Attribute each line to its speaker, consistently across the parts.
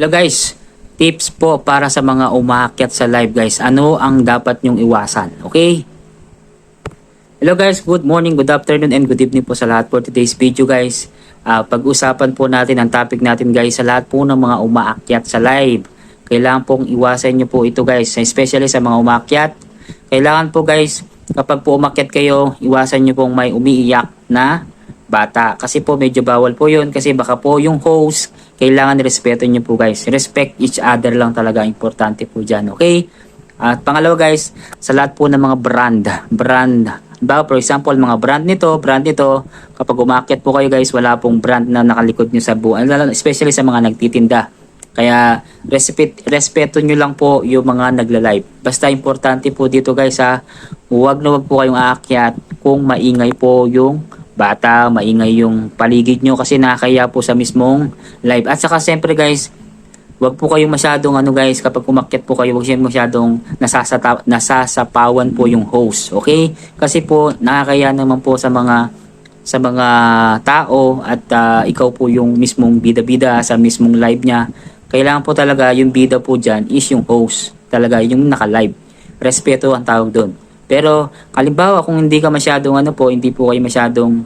Speaker 1: Hello guys, tips po para sa mga umaakyat sa live guys. Ano ang dapat nyong iwasan? Okay? Hello guys, good morning, good afternoon, and good evening po sa lahat for today's video guys. Ah, pag-usapan po natin ang topic natin guys sa lahat po ng mga umaakyat sa live. Kailangan pong iwasan nyo po ito guys, especially sa mga umaakyat. Kailangan po guys, kapag po umakyat kayo, iwasan nyo pong may umiiyak na bata. Kasi po medyo bawal po yun kasi baka po yung host, kailangan respeto nyo po guys. Respect each other lang talaga, importante po dyan, okay? At pangalawa guys, sa lahat po ng mga brand, brand, ba for example, mga brand nito, brand nito, kapag umakyat po kayo guys, wala pong brand na nakalikod nyo sa buwan, especially sa mga nagtitinda. Kaya respect, respeto nyo lang po yung mga nagla-live. Basta importante po dito guys ha, huwag na huwag po kayong aakyat kung maingay po yung bata, maingay yung paligid nyo kasi nakakaya po sa mismong live. At saka siyempre guys, Huwag po kayong masyadong ano guys, kapag umakyat po kayo, huwag siya masyadong nasasata, nasasapawan po yung host, okay? Kasi po nakakaya naman po sa mga sa mga tao at ah, ikaw po yung mismong bida-bida sa mismong live niya. Kailangan po talaga yung bida po dyan is yung host. Talaga yung naka-live. Respeto ang tawag doon. Pero kalimbawa kung hindi ka masyadong ano po, hindi po kayo masyadong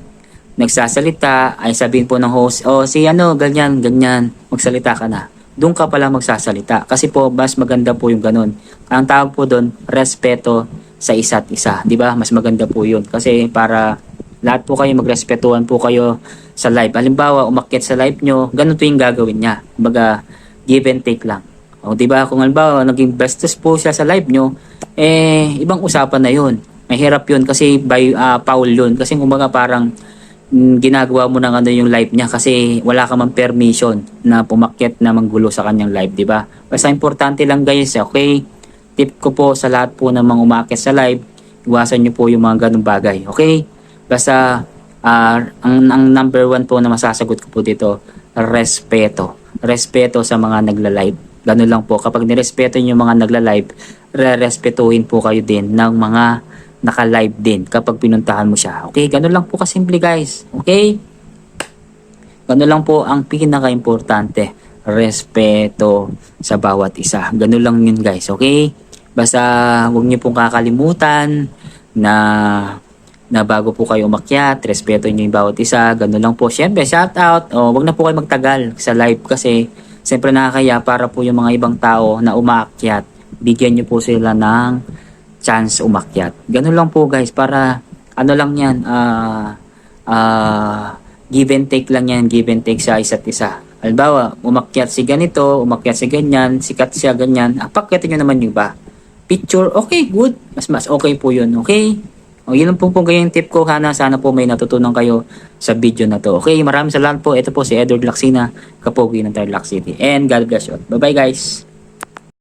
Speaker 1: nagsasalita, ay sabihin po ng host, oh si ano, ganyan, ganyan, magsalita ka na doon ka pala magsasalita. Kasi po, mas maganda po yung ganun. Ang tawag po doon, respeto sa isa't isa. di ba Mas maganda po yun. Kasi para lahat po kayo magrespetuhan po kayo sa live. Halimbawa, umakyat sa live nyo, ganun po yung gagawin niya. Baga, give and take lang. O, di ba Kung halimbawa, naging bestos po siya sa live nyo, eh, ibang usapan na yun. Mahirap yun kasi by uh, foul yun. Kasi kumbaga parang mm, ginagawa mo ng ano yung live niya kasi wala ka man permission na pumakyat na manggulo sa kanyang live, di ba? Basta importante lang guys, okay? Tip ko po sa lahat po ng mga umakyat sa live, iwasan niyo po yung mga ganung bagay, okay? Basta ah, ang, ang number one po na masasagot ko po dito, respeto. Respeto sa mga nagla-live. Ganun lang po. Kapag nirespeto niyo yung mga nagla-live, re-respetuhin po kayo din ng mga naka-live din kapag pinuntahan mo siya. Okay? Ganun lang po kasimple guys. Okay? Ganun lang po ang pinaka-importante. Respeto sa bawat isa. Ganun lang yun guys. Okay? Basta huwag niyo pong kakalimutan na na bago po kayo umakyat, respeto niyo yung bawat isa, ganun lang po. Siyempre, shout out, o, wag na po kayo magtagal sa live kasi siyempre nakakaya para po yung mga ibang tao na umaakyat, bigyan niyo po sila ng chance umakyat. Ganun lang po guys, para ano lang yan, ah, ah, give and take lang yan, give and take sa isa't isa. Halimbawa, umakyat si ganito, umakyat si ganyan, sikat siya ganyan, apakyatin nyo naman yung iba. Picture, okay, good. Mas mas okay po yun, okay? O, yun lang po po yung tip ko, Hana. Sana po may natutunan kayo sa video na to. Okay, maraming salamat po. Ito po si Edward Laksina, Kapogi ng Tarlac City. And God bless you. Bye-bye guys.